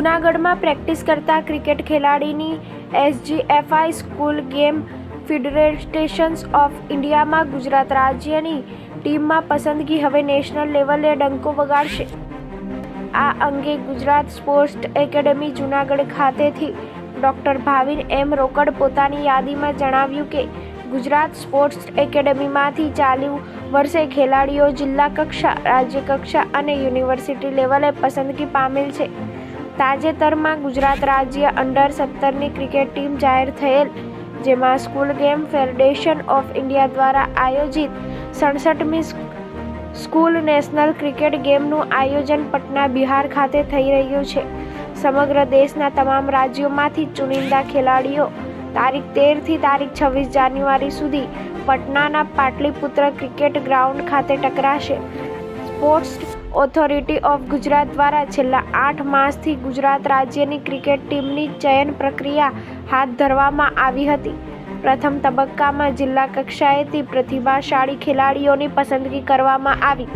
જૂનાગઢમાં પ્રેક્ટિસ કરતા cricket ખેલાડીની SGFI school game federations of ઇન્ડિયામાં ગુજરાત રાજ્યની ટીમમાં પસંદગી હવે નેશનલ લેવલે ડંકો વગાડશે. આ અંગે ગુજરાત સ્પોર્ટ્સ એકેડમી જૂનાગઢ ખાતેથી ડૉક્ટર ભાવિન એમ રોકડ પોતાની યાદીમાં જણાવ્યું કે ગુજરાત સ્પોર્ટ્સ એકેડમીમાંથી ચાલુ વર્ષે ખેલાડીઓ જિલ્લા કક્ષા, રાજ્ય કક્ષા અને યુનિવર્સિટી લેવલે પસંદગી પામેલ છે. તાજેતરમાં ગુજરાત રાજ્ય અંડર સત્તરની ક્રિકેટ ટીમ જાહેર થયેલ, જેમાં school game federation of India દ્વારા આયોજિત સડસઠમી સ્કૂલ નેશનલ ક્રિકેટ ગેમનું આયોજન પટના બિહાર ખાતે થઈ રહ્યું છે. સમગ્ર દેશના તમામ રાજ્યોમાંથી ચુનિંદા ખેલાડીઓ તારીખ તેરથી તારીખ છવ્વીસ જાન્યુઆરી સુધી પટનાના પાટલીપુત્ર ક્રિકેટ ગ્રાઉન્ડ ખાતે ટકરાશે. સ્પોર્ટ્સ ઓથોરિટી ઓફ ગુજરાત દ્વારા છેલ્લા આઠ માસથી ગુજરાત રાજ્યની ક્રિકેટ ટીમની ચયન પ્રક્રિયા હાથ ધરવામાં આવી હતી. પ્રથમ તબક્કામાં જિલ્લા કક્ષાએથી પ્રતિભાશાળી ખેલાડીઓની પસંદગી કરવામાં આવી.